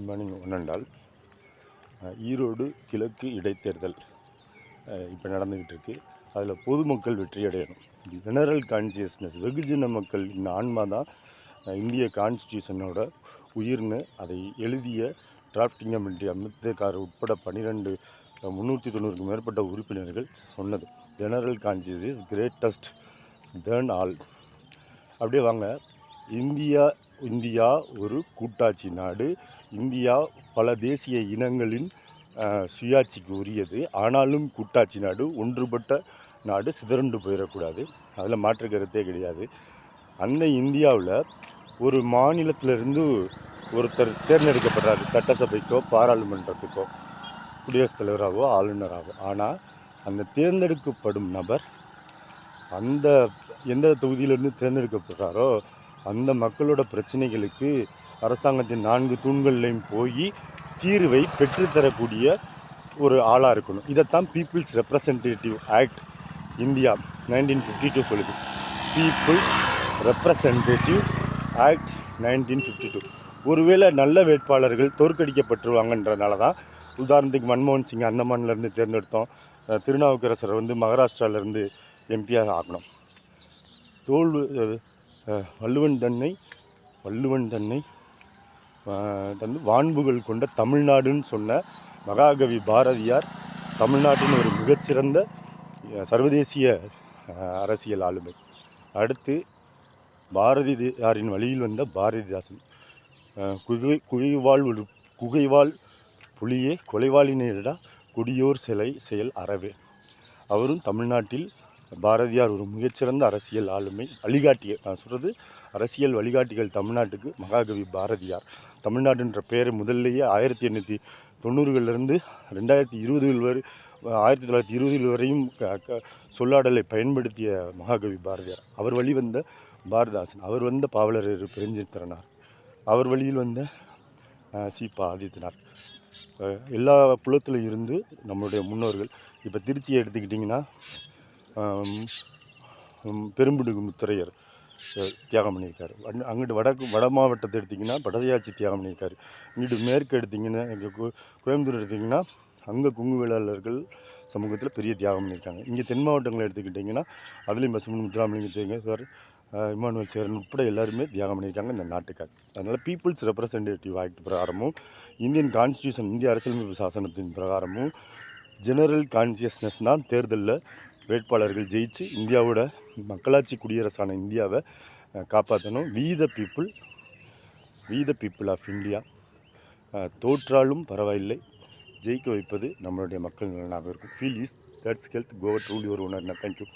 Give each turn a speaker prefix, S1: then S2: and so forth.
S1: Good morning ஒன்னெண்டால் Erode கிழக்கு இடைத்தேர்தல் இப்போ நடந்துக்கிட்டு இருக்கு அதில் பொதுமக்கள் வெற்றி அடையணும் ஜெனரல் கான்சியஸ்னஸ் வெகுஜன மக்கள் இந்த ஆன்மா தான் இந்திய கான்ஸ்டியூஷனோட உயிர்னு அதை எழுதிய டிராஃப்டிங் கமிட்டி அம்பேத்கர் உட்பட பன்னிரெண்டு முந்நூற்றி தொண்ணூறுக்கு மேற்பட்ட உறுப்பினர்கள் சொன்னது. General conscious is greatest than all அப்படியே வாங்க. இந்தியா இந்தியா ஒரு கூட்டாட்சி நாடு. இந்தியா பல தேசிய இனங்களின் சுயாட்சிக்கு உரியது. ஆனாலும் கூட்டாட்சி நாடு ஒன்றுபட்ட நாடு சிதறண்டு போயிடக்கூடாது. அதில் மாற்று கருத்தே கிடையாது. அந்த இந்தியாவில் ஒரு மாநிலத்திலிருந்து ஒருத்தர் தேர்ந்தெடுக்கப்படுறாரு. சட்டசபைக்கோ பாராளுமன்றத்துக்கோ குடியரசுத் தலைவராகவோ ஆளுநராகவோ. ஆனால் அந்த தேர்ந்தெடுக்கப்படும் நபர் அந்த எந்த தொகுதியிலேருந்து தேர்ந்தெடுக்கப்படுறாரோ அந்த மக்களோட பிரச்சனைகளுக்கு அரசாங்கத்தின் நான்கு தூண்கள்லையும் போய் தீர்வை பெற்றுத்தரக்கூடிய ஒரு ஆளாக இருக்கணும். இதைத்தான் people's representative act India nineteen fifty two சொல்லுது. People's representative act nineteen fifty two ஒருவேளை நல்ல வேட்பாளர்கள் தோற்கடிக்கப்பட்டுருவாங்கன்றனால தான் உதாரணத்துக்கு மன்மோகன் சிங் அந்தமான்லேருந்து தேர்ந்தெடுத்தோம். திருநாவுக்கரசர் வந்து மகாராஷ்டிராவிலேருந்து எம்பியாக ஆகணும் தோல்வு வள்ளுவன் தன்னை வள்ளுவன் தன்னை தந்து வான்புகள் கொண்ட தமிழ்நாடுன்னு சொன்ன மகாகவி பாரதியார் தமிழ்நாட்டின் ஒரு மிகச்சிறந்த சர்வதேசிய அரசியல் ஆளுமை. அடுத்து பாரதியாரின் வழியில் வந்த பாரதிதாசன். குகை குகைவாழ் ஒரு குகைவாழ் புலியே கொலைவாளினிடா குடியோர் சிலை செயல் அறவே. அவரும் தமிழ்நாட்டில் பாரதியார் ஒரு மிகச்சிறந்த அரசியல் ஆளுமை வழிகாட்டிய நான் சொல்கிறது அரசியல் வழிகாட்டிகள் தமிழ்நாட்டுக்கு மகாகவி பாரதியார். தமிழ்நாடுன்ற பெயர் முதல்லையே ஆயிரத்தி எண்ணூற்றி தொண்ணூறுகளிலிருந்து ரெண்டாயிரத்தி இருபதுகள் வரை ஆயிரத்தி தொள்ளாயிரத்தி இருபதுகள் வரையும் க- க- சொல்லாடலை பயன்படுத்திய மகாகவி பாரதியார். அவர் வழி வந்த பாரதாசன் அவர் வந்த பாவலர் பெருஞ்சித்திரனார் அவர் வழியில் வந்த அஹ், சீபா ஆதித்தனார். எல்லா புலத்திலும் இருந்து நம்மளுடைய முன்னோர்கள் இப்போ திருச்சியை எடுத்துக்கிட்டிங்கன்னா பெரும்பிடுகு முத்திரையர் தியாகம் பண்ணியிருக்காரு. அங்கிட்டு வடக்கு வட மாவட்டத்தை எடுத்திங்கன்னா படதையாச்சி தியாகம் பண்ணியிருக்காரு. இங்கிட்டு மேற்கு எடுத்திங்கன்னா கோ கோயம்புத்தூர் எடுத்திங்கன்னா அங்கே குங்கு வேளாளர்கள் சமூகத்தில் பெரிய தியாகம் பண்ணியிருக்காங்க. இங்கே தென் மாவட்டங்களை எடுத்துக்கிட்டிங்கன்னா அதுலேயும் பசுமன் முத்துராமலிங்க சார் இமானுவல் சேரன் உட்பட எல்லாருமே தியாகம் பண்ணியிருக்காங்க இந்த நாட்டுக்காக அதனால் பீப்புள்ஸ் ரெப்ரசன்டேட்டிவ் ஆக்ட் பிரகாரமும் இந்தியன் கான்ஸ்டியூஷன் இந்திய அரசியலமைப்பு சாசனத்தின் பிரகாரமும் ஜெனரல் கான்சியஸ்னஸ் தான் தேர்தலில் வேட்பாளர்கள் ஜெயிச்சு இந்தியாவோட மக்களாட்சி குடியரசான இந்தியாவை காப்பாற்றணும் we the people we the people of India தோற்றாலும் பரவாயில்லை. ஜெயிக்க வைப்பது நம்மளுடைய மக்கள் நலனாக இருக்கும். Feel is that's health cover rule ஒரு ஓனர் தேங்க்யூ